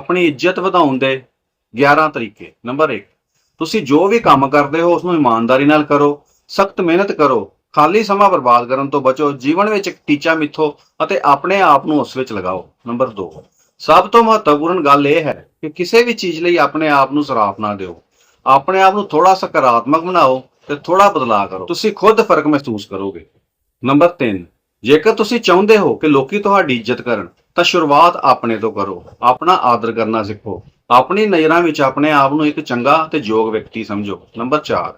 ਆਪਣੀ ਇੱਜ਼ਤ ਵਧਾਉਣ ਦੇ 11 ਤਰੀਕੇ। ਨੰਬਰ 1 ਤੁਸੀਂ ਜੋ ਵੀ ਕੰਮ ਕਰਦੇ ਹੋ ਉਸ ਨੂੰ ਇਮਾਨਦਾਰੀ ਨਾਲ ਕਰੋ, ਸਖਤ ਮਿਹਨਤ ਕਰੋ, ਖਾਲੀ ਸਮਾਂ ਬਰਬਾਦ ਕਰਨ ਤੋਂ ਬਚੋ, ਜੀਵਨ ਵਿੱਚ ਇੱਕ ਟੀਚਾ ਮਿੱਥੋ ਅਤੇ ਆਪਣੇ ਆਪ ਨੂੰ ਉਸ ਵਿੱਚ ਲਗਾਓ। ਨੰਬਰ 2 ਸਭ ਤੋਂ ਮਹੱਤਵਪੂਰਨ ਗੱਲ ਇਹ ਹੈ ਕਿ ਕਿਸੇ ਵੀ ਚੀਜ਼ ਲਈ ਆਪਣੇ ਆਪ ਨੂੰ ਸਰਾਪ ਨਾ ਦਿਓ। ਆਪਣੇ ਆਪ ਨੂੰ ਥੋੜਾ ਸਕਾਰਾਤਮਕ ਬਣਾਓ ਤੇ ਥੋੜਾ ਬਦਲਾਅ ਕਰੋ। ਤੁਸੀਂ ਖੁਦ ਫ਼ਰਕ ਮਹਿਸੂਸ ਕਰੋਗੇ। ਨੰਬਰ 3 ਜੇਕਰ ਤੁਸੀਂ ਚਾਹੁੰਦੇ ਹੋ ਕਿ ਲੋਕੀ ਤੁਹਾਡੀ ਇੱਜ਼ਤ ਕਰਨ ਤਾਂ ਸ਼ੁਰੂਆਤ ਆਪਣੇ ਤੋਂ ਕਰੋ, ਆਪਣਾ ਆਦਰ ਕਰਨਾ ਸਿੱਖੋ। ਆਪਣੀ ਨਜ਼ਰਾਂ ਵਿੱਚ ਆਪਣੇ ਆਪ ਨੂੰ ਇੱਕ ਚੰਗਾ ਤੇ ਯੋਗ ਵਿਅਕਤੀ ਸਮਝੋ। ਨੰਬਰ 4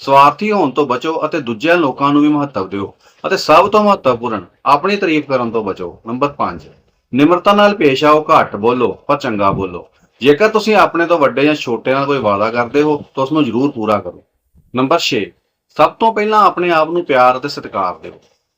ਸਵਾਰਥੀ ਹੋਣ ਤੋਂ ਬਚੋ ਅਤੇ ਦੂਜਿਆਂ ਲੋਕਾਂ ਨੂੰ ਵੀ ਮਹੱਤਵ ਦਿਓ ਅਤੇ ਸਭ ਤੋਂ ਮਹੱਤਵਪੂਰਨ, ਆਪਣੀ ਤਾਰੀਫ ਕਰਨ ਤੋਂ ਬਚੋ। ਨੰਬਰ 5 ਨਿਮਰਤਾ ਨਾਲ ਪੇਸ਼ ਆਓ, ਘੱਟ ਬੋਲੋ, ਪਰ ਚੰਗਾ ਬੋਲੋ। ਜੇਕਰ ਤੁਸੀਂ ਆਪਣੇ ਤੋਂ ਵੱਡੇ ਜਾਂ ਛੋਟੇ ਨਾਲ ਕੋਈ ਵਾਅਦਾ ਕਰਦੇ ਹੋ, ਤਾਂ ਉਸ ਨੂੰ ਜ਼ਰੂਰ ਪੂਰਾ ਕਰੋ। ਨੰਬਰ 6 ਸਭ ਤੋਂ ਪਹਿਲਾਂ ਆਪਣੇ ਆਪ ਨੂੰ ਪਿਆਰ ਅਤੇ ਸਤਿਕਾਰ ਦਿਓ।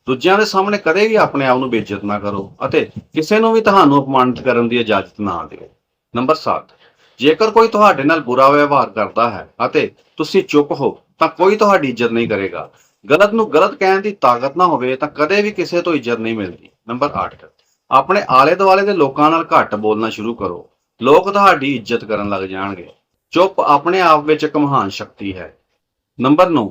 ਦੂਜਿਆਂ ਦੇ ਸਾਹਮਣੇ ਕਦੇ ਵੀ ਆਪਣੇ ਆਪ ਨੂੰ ਬੇਇੱਜ਼ਤ ਨਾ ਕਰੋ ਅਤੇ ਕਿਸੇ ਨੂੰ ਵੀ ਤੁਹਾਨੂੰ ਅਪਮਾਨਿਤ ਕਰਨ ਦੀ ਇਜਾਜ਼ਤ ਨਾ ਦਿਓ। ਨੰਬਰ 7 ਜੇਕਰ ਕੋਈ ਤੁਹਾਡੇ ਨਾਲ ਬੁਰਾ ਵਿਵਹਾਰ ਕਰਦਾ ਹੈ ਅਤੇ ਤੁਸੀਂ ਚੁੱਪ ਹੋ, ਤਾਂ ਕੋਈ ਤੁਹਾਡੀ ਇੱਜ਼ਤ ਨਹੀਂ ਕਰੇਗਾ। ਗਲਤ ਨੂੰ ਗਲਤ ਕਹਿਣ ਦੀ ਤਾਕਤ ਨਾ ਹੋਵੇ, ਤਾਂ ਕਦੇ ਵੀ ਕਿਸੇ ਤੋਂ ਇੱਜ਼ਤ ਨਹੀਂ ਮਿਲਦੀ। ਨੰਬਰ 8 ਆਪਣੇ ਆਲੇ ਦੁਆਲੇ ਦੇ ਲੋਕਾਂ ਨਾਲ ਘੱਟ ਬੋਲਣਾ ਸ਼ੁਰੂ ਕਰੋ। ਲੋਕ ਤੁਹਾਡੀ ਇੱਜ਼ਤ ਕਰਨ ਲੱਗ ਜਾਣਗੇ। ਚੁੱਪ ਆਪਣੇ ਆਪ ਵਿੱਚ ਇੱਕ ਮਹਾਨ ਸ਼ਕਤੀ ਹੈ। ਨੰਬਰ 9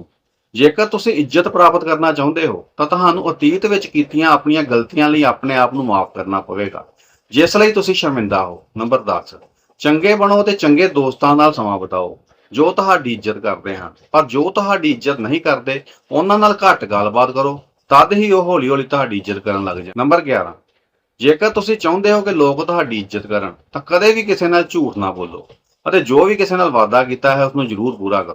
ਜੇਕਰ ਤੁਸੀਂ ਇੱਜ਼ਤ ਪ੍ਰਾਪਤ ਕਰਨਾ ਚਾਹੁੰਦੇ ਹੋ, ਤਾਂ ਤੁਹਾਨੂੰ ਅਤੀਤ ਵਿੱਚ ਕੀਤੀਆਂ ਆਪਣੀਆਂ ਗਲਤੀਆਂ ਲਈ ਆਪਣੇ ਆਪ ਨੂੰ ਮਾਫ ਕਰਨਾ ਪਵੇਗਾ। ਜਿਸ ਲਈ ਤੁਸੀਂ ਸ਼ਰਮਿੰਦਾ ਹੋ ਨੰਬਰ 10 ਚੰਗੇ ਬਣੋ ਤੇ ਚੰਗੇ ਦੋਸਤਾਂ ਨਾਲ ਸਮਾਂ ਬਿਤਾਓ, ਜੋ ਤੁਹਾਡੀ ਇੱਜ਼ਤ ਕਰਦੇ ਹਨ। ਪਰ ਜੋ ਤੁਹਾਡੀ ਇੱਜ਼ਤ ਨਹੀਂ ਕਰਦੇ, ਉਹਨਾਂ ਨਾਲ ਘੱਟ ਗੱਲਬਾਤ ਕਰੋ। ਤਦ ਹੀ ਉਹ ਹੌਲੀ-ਹੌਲੀ ਤੁਹਾਡੀ ਇੱਜ਼ਤ ਕਰਨ ਲੱਗ ਜਾਣ। ਨੰਬਰ 11 ਜੇਕਰ ਤੁਸੀਂ ਚਾਹੁੰਦੇ ਹੋ ਕਿ ਲੋਕ ਤੁਹਾਡੀ ਇੱਜ਼ਤ ਕਰਨ, ਤਾਂ ਕਦੇ ਵੀ ਕਿਸੇ ਨਾਲ ਝੂਠ ਨਾ ਬੋਲੋ ਅਤੇ ਜੋ ਵੀ ਕਿਸੇ ਨਾਲ ਵਾਅਦਾ ਕੀਤਾ ਹੈ ਉਸ ਨੂੰ ਜ਼ਰੂਰ ਪੂਰਾ ਕਰੋ।